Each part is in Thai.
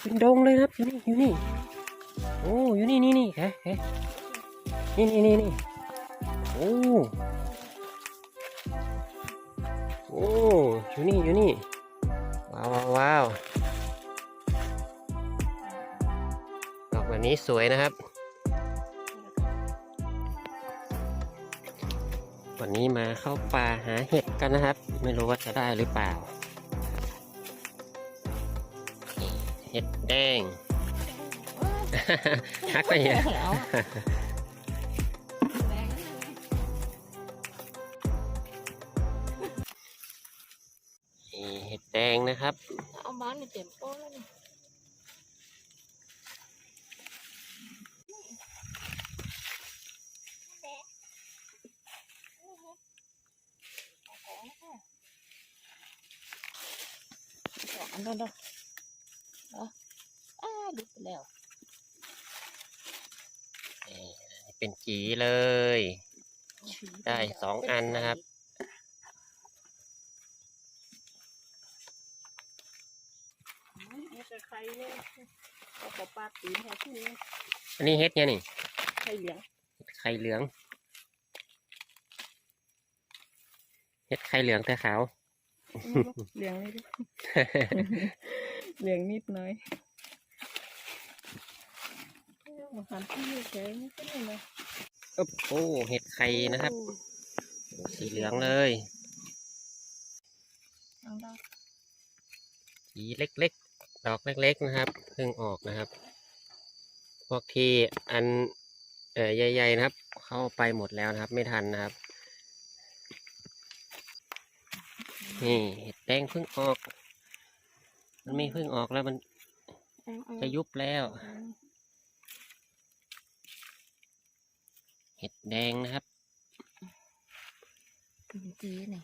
เป็นดงเลยครับอยู่นี่อยู่นี่โอ้อยู่นี่นี่นี่แค่แค่นี่นี่นี่นี่โอ้โอ้อยู่นี่อยู่นี่ว้าวว้าวว้าวดอกแบบนี้สวยนะครับ วันนี้มาเข้าป่าหาเห็ดกันนะครับ ไม่รู้ว่าจะได้หรือเปล่า เห็ดแดงฮักไปเนี่ยเอานี่เห็ดแดงนะครับ เอาบ้านนี่เต็มโป้แล้วนี่อันนั้นเด้อเนาะอ้าดุไปแล้ว นี่ เป็นจีเลย ได้สองอันนะครับนี่จะใครเนี่ยเอาปลาปลาตีนแค่ที่นี่อันนี้เห็ดเนี่ยนี่ใครเหลืองไข่เหลืองเห็ดไข่เหลืองแต่ขาว เหลืองเลยดิเหลืองนิดหน่อยมาหันที่เฉยๆไม่เป็นไรเลย โอ้โหเห็ดไข่นะครับสีเหลืองเลยเอาดอกสีเล็กๆ ดอกเล็ก ๆ นะครับเพิ่งออกนะครับ พวกที่อันเอ่อใหญ่ๆนะครับ เข้าไปหมดแล้วนะครับ ไม่ทันนะครับ นี่เห็ดแดงเพิ่งออก มันไม่เพิ่งออกแล้วมันเอาเอาจะยุบแล้ว เอา เห็ดแดงนะครับเป็นจีนี่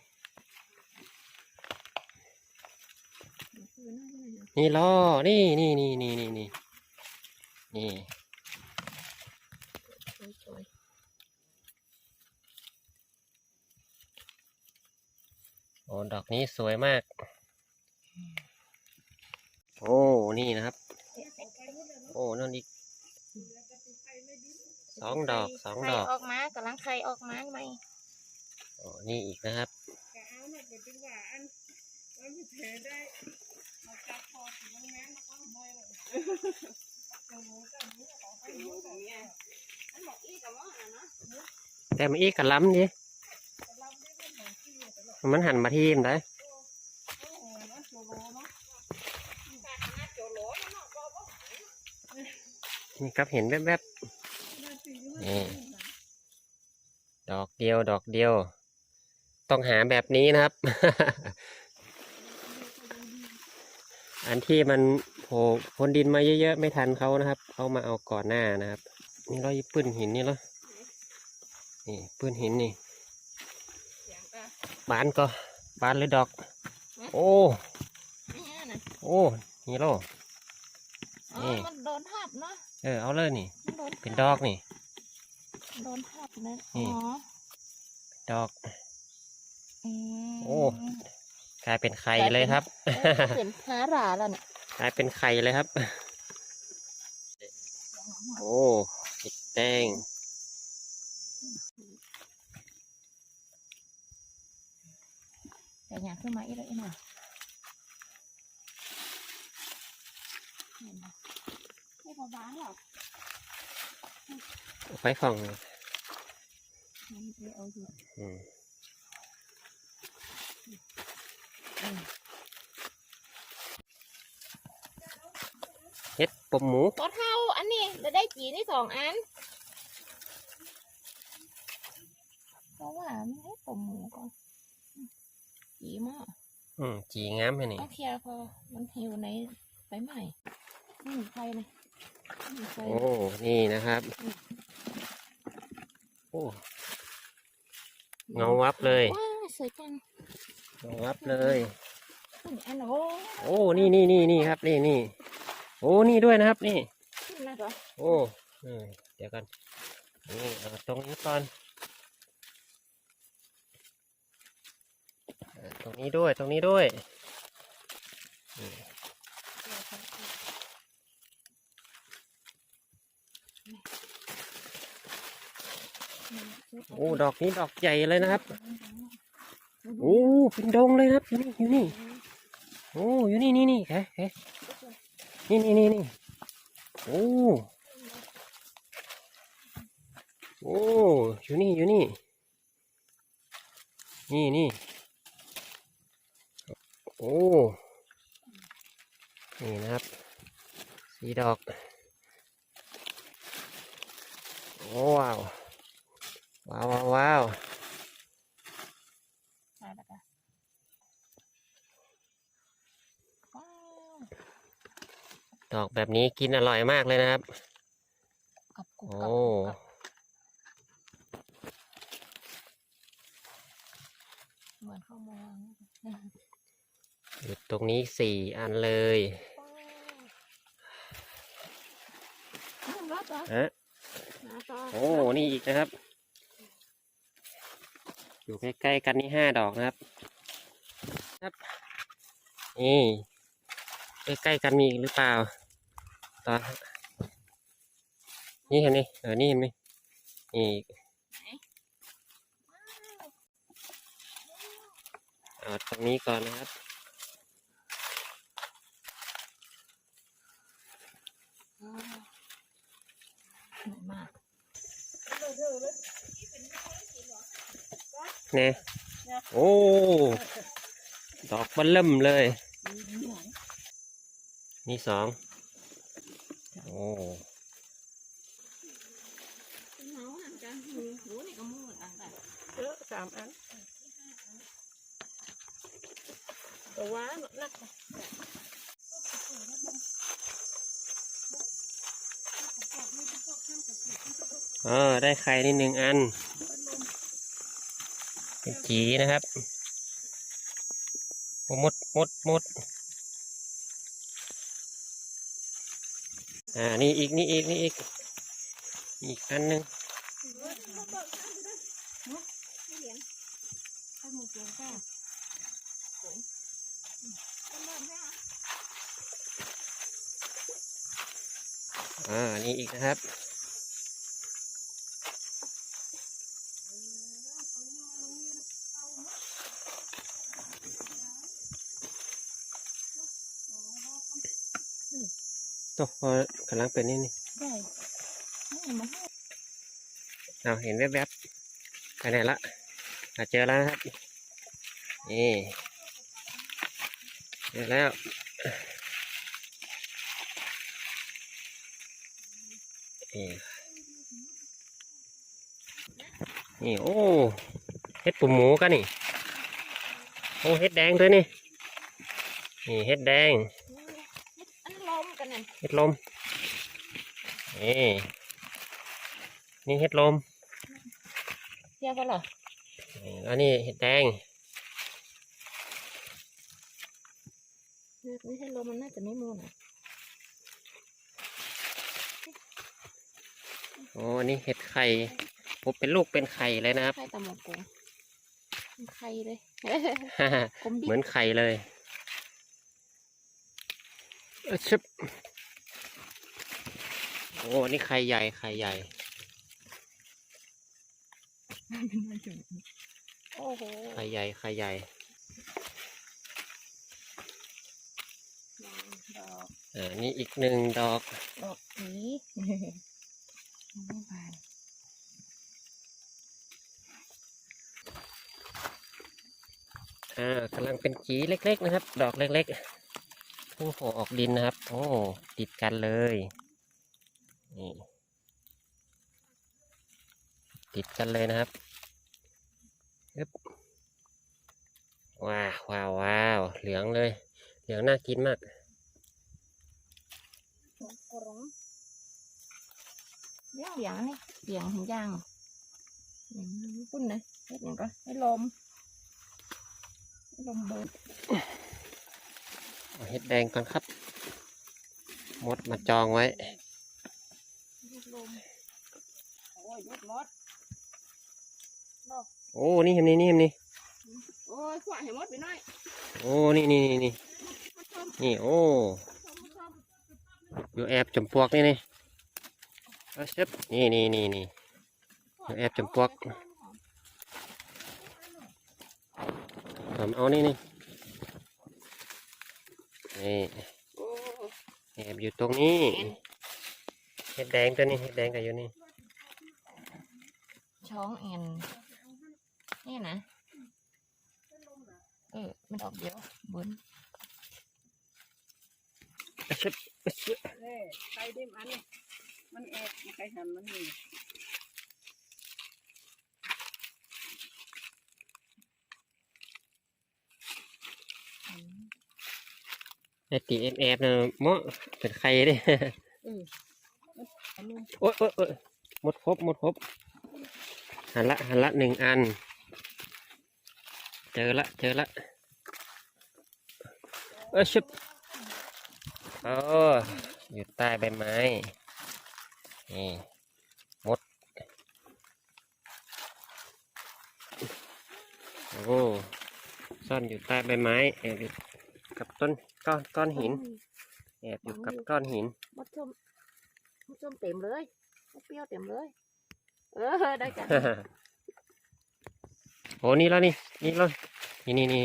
นี่ล้อนี่นี่นี่นี่นี่นี่นี่สวยโอ้ดอกนี้สวยมาก โอ้ นี่นะครับ โอ้ นั่นอีก สองดอกสองดอก ไข่ออกมากำลังไข่ออกมาไหมโอ้นี่อีกนะครับแต่มันอีกกระล้ำดิมันหันมาที่มนได้นี่ครับเห็นแวบๆ นี่ดอกเดียวดอกเดียว ต้องหาแบบนี้นะครับ อันที่มันโผล่พ้นดินมาเยอะๆ ไม่ทันเขานะครับเขามาเอาก่อนหน้านะครับ นี่เราอีปืนหินนี่เหรอนี่ปืนหินนี่เสียงก็บานก็บานเลยดอก โอ้เนี่ยนะโอ้นี่โลอ๋อนี่มันโดนทับเนาะเออเอาเลยนี่มันโดนเป็นดอกนี่ โดนทับนะนี่อ๋อดอกอืมโอ้ กลายเป็นไข่เลยครับเออเป็นหาหราแล้วเนี่ยกลายเป็นไข่เลยครับ โอ้เห็ดแดงแต่อยากขึ้นมาอีกแล้วอีกหน่อยเห็นไหมไม่พอบานหรอกไฟฟองมันจะ เอาอยู่อืมอืมเห็ดปมหมูก็เท่าอันนี้จะได้จีนี่สองอัน เพราะว่าไม่ให้ผมหมูก่อนจีมากอืมจีงามแค่นี้ต้องเคลียร์พอมันหิวในใบใหม่ไม่มีไฟเลยไม่มีไฟโอ้ นี่นะครับ โอ้ เงาวับเลยว้าสวยจังเงาวับเลยอันโอ้โอ้นี่นี่นี่นี่ครับนี่นี่โอ้นี่ด้วยนะครับนี่ ขึ้นแล้วเหรอโอ้เออเดี๋ยวกันนี่เอาตรงนี้ก่อนเออตรงนี้ด้วยตรงนี้ด้วยนี่ โอ้ดอกนี้ดอกใหญ่เลยนะครับโอ้เป็นดงเลยนะครับอยู่นี่อยู่นี่โอ้อยู่นี่นี่นี่แค่แค่นี่นี่นี่นี่โอ้โอ้อยู่นี่อยู่นี่นี่นี่โอ้นี่นะครับสีดอกโอ้ว้าว ว้าวว้าวว้าวมาแล้วก็ว้าวดอกแบบนี้กินอร่อยมากเลยนะครับกับกรุบโอ้กับกรุบกับเหมือนข้าวมองอยู่ตรงนี้สี่อันเลยว้าวรับเหรอฮะมาต่อโอ้ นี่อีกนะครับ อยู่ใกล้ๆกันนี่ห้าดอกนะครับ ครับนี่ใกล้ๆกันมีอีกหรือเปล่าตอนี่เห็นไหมเออนี่เห็นไหมนี่อีกเอาตรงนี้ก่อนนะครับว้าวสวยมาก เนี่ยโอ้ ดอกบันเริ่มเลย นี่สองโอ้เมาหันกันหูหูนี่ก็มืดอันแต่เยอะสามอันแต่ว่านักเออได้ไข่นิดหนึ่งอันเป็น จีนะครับมดมดมดอ่านี่อีกนี่อีกนี่อีกอีกอันหนึ่งอ่านี่อีกนะครับ ตัวพอกำลังเป็นนี่นี่ได้นี่มาให้เอาเห็นแวบๆไปไหนละอะเจอแล้วนะครับ นี่เจอแล้วนี่นี่โอ้เห็ดปูหมูกันนี่ โอ้เห็ดแดงด้วยนี่ นี่เห็ดแดงอันลม กันนั่นเห็ดลมนี่นี่เห็ดลมเรียกว่าเหรอนี่แล้วนี่เห็ดแดงไม่ใช่ลมมันน่าจะไม่มูนอะโอ้อันนี่เห็ดไข่ผมเป็นลูกเป็นไข่เลยนะครับไข่ตะหมกกงเป็นไข่เลยกลมดิเหมือนไข่เลย เชิบโอ้นี่ไข่ใหญ่ไข่ใหญ่ โอ้โหไข่ใหญ่ไข่ใหญ่ดอกอ่านี่อีกหนึ่งดอก ดอกสีไม่บานอ่ากำลังเป็นจีเล็ก ๆ นะครับ ดอกเล็ก ๆ พิ่งโผล่ออกดินนะครับ โอ้ ติดกันเลย นี่ติดกันเลยนะครับยึบว้าวว้าวว้าว เหลืองเลย เหลืองน่ากินมากกรองเลี้ยงเหลียงนี่เหลียงหินย่างอย่างนี้ปุ่นเลยเฮ็ดอย่างก็ให้ลมให้ลมเบิด เอาเห็ดแดงก่อนครับ มดมาจองไว้ให้ลมโอ้ยยุดมดโอ้นี่เห็นนี่นี่เห็นนี่โอ้ยขวาให้มดไปหน่อยโอ้นี่นี่นี่นี่มาชมนี่โอ้ชมมาชมอยู่แอบจมปลวกนี่นี่เอาเชฟนี่นี่นี่นี่แอบจำพวกผมเอานี่นี่ นี่โอ้แอบอยู่ตรงนี้เห็ดแดงตัวนี้เห็ดแดงกับอยู่นี่ช้องแอนนี่นะเออมันออกเดียวบนเอาเชฟเอาเชฟเอ้ใครดิมอันนี้มันแอบใครหันมันนี่ ไอตีเอฟเอฟนะมะเป็นใครดิอันนี้โอ๊ยโอ๊ยโอ๊ยหมดครบหมดครบหันละหันละหนึ่งอัน เจอละเจอละเออชิบโอ้อยู่ใต้ใบไม้นี่มดโอ้ซ่อนอยู่ใต้ใบไม้แอบอยู่กับต้น ก้อนก้อนหินแอบอยู่กับก้อนหินมดส้มมดส้มเต็มเลยมดเปรี้ยวเต็มเลย เออได้กันโอ้นี่แล้วนี่นี่แล้วนี่นี่นี่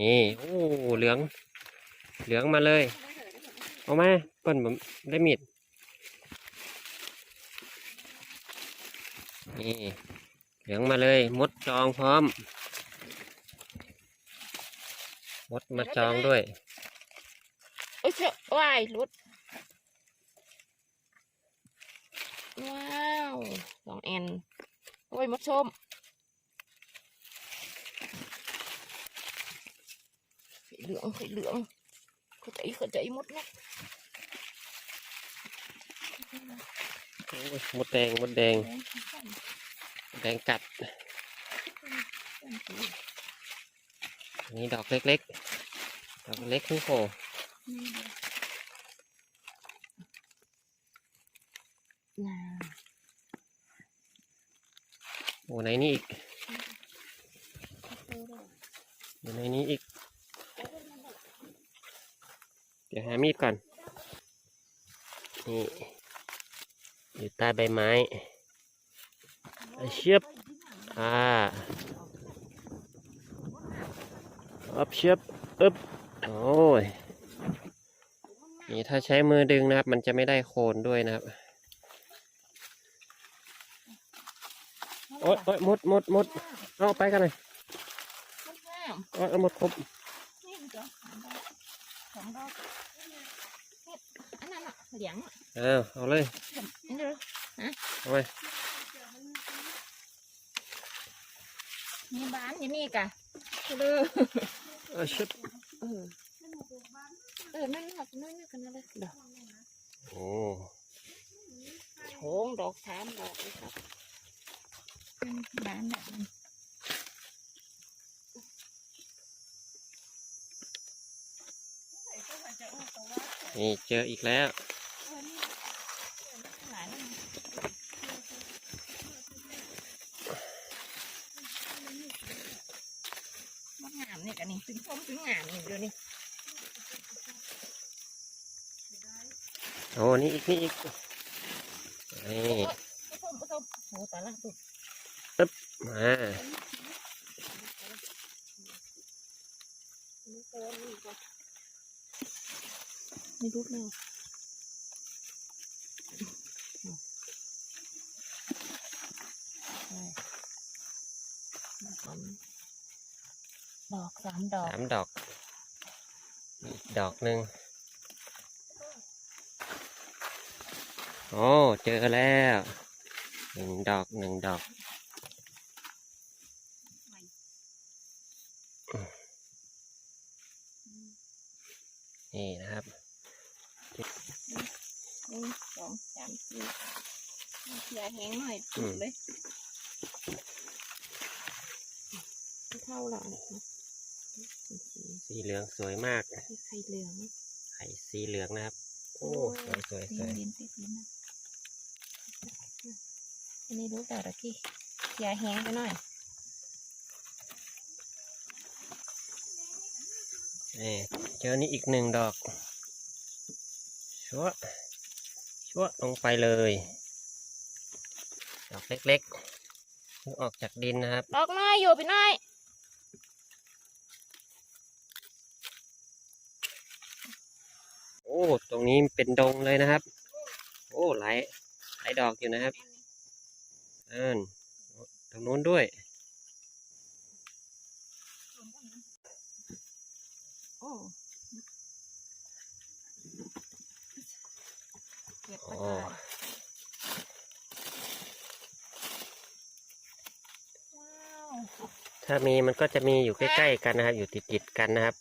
นี่โอ้เหลือง เหลืองมาเลยเอามาเปิ้นผมได้มีดนี่เหลืองมาเลยมดจองพร้อม มดมาจองด้วย โอ้ยเชื่อว้ายหลุด ว้าวสองแอนโอ้ยมดส้มไข่เหลืองไข่เหลืองเข้าใจเข้าใจมดนะโอ้ยมดแดงมดแดงมดแดงกัด นี่ดอกเล็กๆ ดอกเล็กขึ้นโผล่โอ้ไหนนี่อีกอยู่ในนี้อีก เดี๋ยวหามีดก่อน นี่ อยู่ใต้ใบไม้อะเชียบ อ่า อับเชียบอึบโอ้ยนี่ถ้าใช้มือดึงนะครับ มันจะไม่ได้โคนด้วยนะครับโอ๊ยโอ๊ยหมดหมดหมดเอาไปกันเลยโอ๊ยเอาหมดครบเอาเอาเลยเอาไปมีบ้านอยู่นี่กะเด้อ เอาชิบเออเออนั่นหักน้อยนี่กันนั่นเลยดอกโอ้โฉงดอกสามดอกเลยครับอืมบ้านแบบนี้นี่เจออีกแล้ว เออนี่หลายแล้วนะมดงามนี่กันนี่ถึงส้มถึงงามนี่เดี๋ยวนี้โอ้นี่อีกนี่อีกนี่ส้มส้มโอ้ต่ละสุดมานี่รูปแมว ดอกสามดอกสามดอก อีกดอกหนึ่งโอ้เจอแล้วหนึ่งดอกหนึ่งดอก นี่นะครับหนึ่งสองสามสี่ยาแห้งหน่อยจุดเลยเท่าไหร่ สีเหลืองสวยมากไข่เหลืองไข่สีเหลืองนะครับ โอ้สวยสวยสดิวนยดินติดดินนะอันนี้รู้แต่ละกี้ยาแห้งไปหน่อยนี่เจอนี่อีกหนึ่งดอกชัวชชั่วลงไปเลย ดอกเล็กๆเพิ่งออกจากดินนะครับดอกน้อยอยู่พี่น้อย อ้ ตรงนี้เป็นดงเลยนะครับ โอ้หลายหลายดอกอยู่นะครับอ่านตรงนู้นด้วย โอ้ถ้ามีมันก็จะมีอยู่ใกล้ๆกันนะครับ อยู่ติดๆกันนะครับ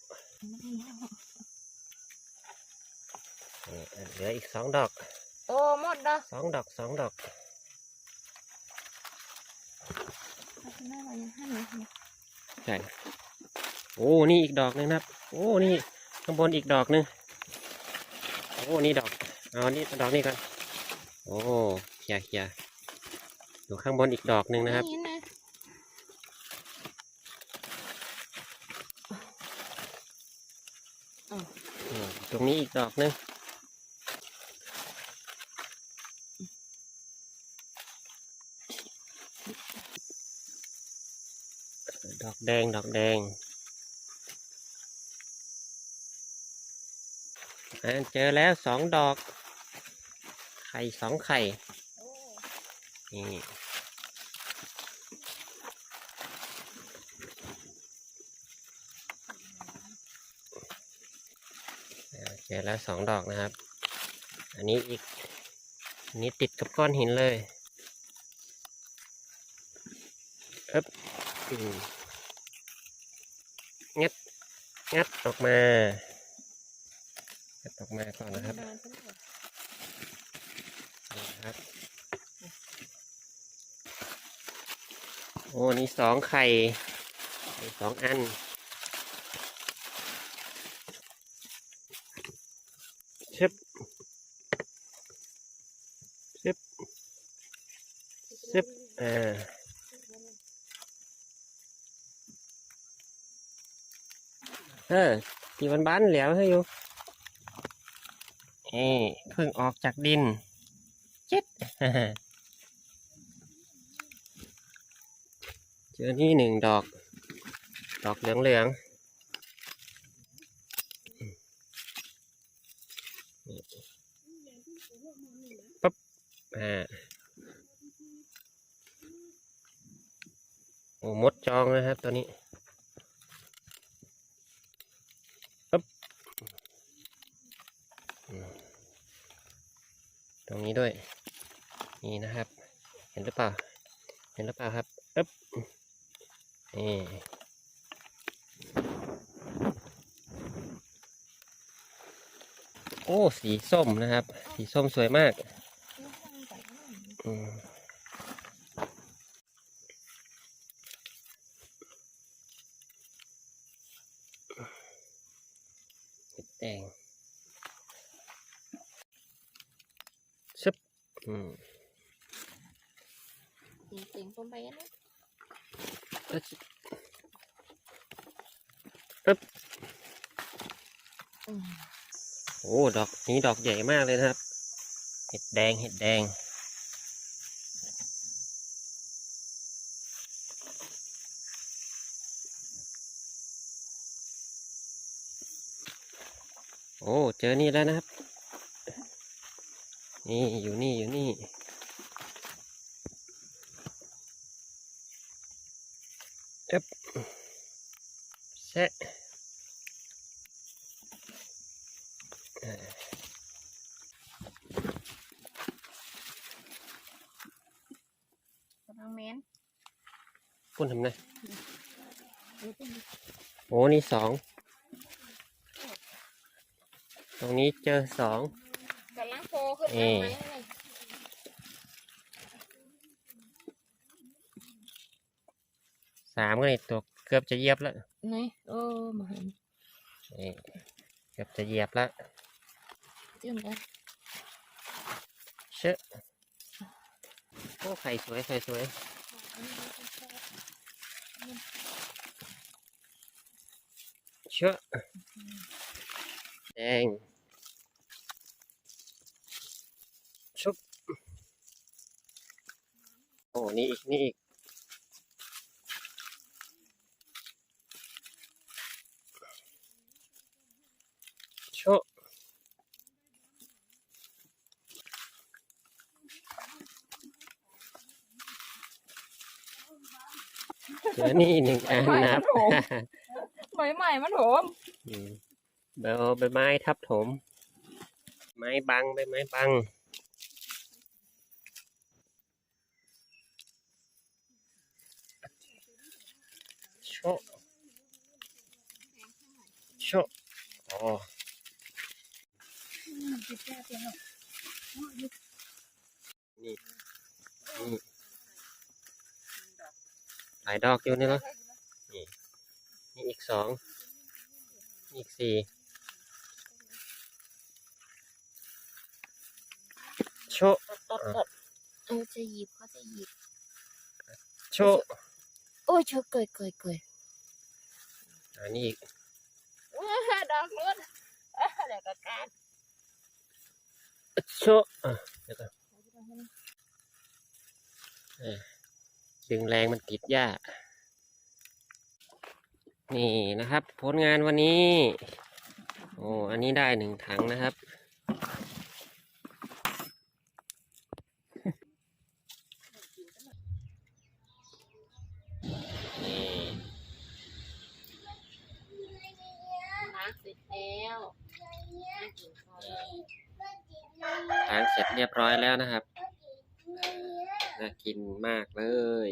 เหลืออีกสองดอก โอ้หมดเด้อสองดอกสองดอกพี่น้อยเรายังให้เลยเนี่ยใช่โอ้นี่อีกดอกหนึงนะครับ โอ้นี่ข้างบนอีกดอกหนึงโอ้นี่ดอกเอานี่ดอกนี้ก่อนโอ้เคลียร์เคลียร์อยู่ข้างบนอีกดอกหนึ่งนะครับนี่นะอืมตรงนี้อีกดอกหนึงดอก แดงดอกแดงอ่าเจอแล้วสองดอก ไข่สองไข่นี่เจอแล้วสองดอกนะครับ อันนี้อีกอันนี้ติดกับก้อนหินเลยเอ๊บอืม งัดงัดออกมางัดออกมาก่อนนะครับนเพิ่งเกิดนี่ครับ โอ้นี่สองไข่สองอันเชึบชึบชึบอ่า เออที่มันบ้านเหลียวให้อยู่เอ้เพิ่งออกจากดินเจ็ดเจอนี่หนึ่งดอก ดอกเหลืองเหลืองปั๊บอ่าโอ้มดจองนะครับตัวนี้ปั๊บอืมต รงนี้ด้วย นี่นะครับ เห็นหรือเปล่า เห็นหรือเปล่าครับปึ๊บนี่โอ้สีส้มนะครับ สีส้มสวยมากอืมเห็ดแดง บอืมเสียงผมไปนะแล้วจะปึ๊บอืมโอ้ดอกนี้ดอกใหญ่มากเลยนะครับ เห็ดแดงเห็ดแดงโอ้ เจอนี่แล้วนะครับ นี่อยู่นี่อยู่นี่ เอ๊บแซะอ่ากำลังเม้นพูดทำไงดูสิโอ้นี่สอง ตรงนี้เจอสองกำลังโผล่ขึ้ นเอ๊ะมาไหมนี่สามก็นี่ตัวเกือบจะเหยียบแล้วนี่โอ้มาเห็นนี่เกือบจะเหยียบแล้วจิ้มเลยเชอะโอ้ไข่สวยไข่สวยเชอะแดง นี่อีก นี่อีก โชะเจอนี่หนึ่งอันนะครับใบใหม่มันโถมอืมเบลใบไม้ทับถม ไม้บังใบไม้บัง โชะโชะอ๋อนี่นี่หลายดอกอยู่นี่เหรอนี่นี่อีกสองอีกสี่โชะตดตดเออจะหยิบเขาจะหยิบโชะโอ้ยเชอเกยเกยเกย อันนี้อีกดอกนู้นอะไรก็การโชะอะเดี๋ยวก่อนเอ้ยดึงแรงมันติดหญ้านี่นะครับ ผลงานวันนี้ โอ้ อันนี้ได้หนึ่งถังนะครับ แล้วล้างเสร็จเรียบร้อยแล้วนะครับ น่ากินมากเลย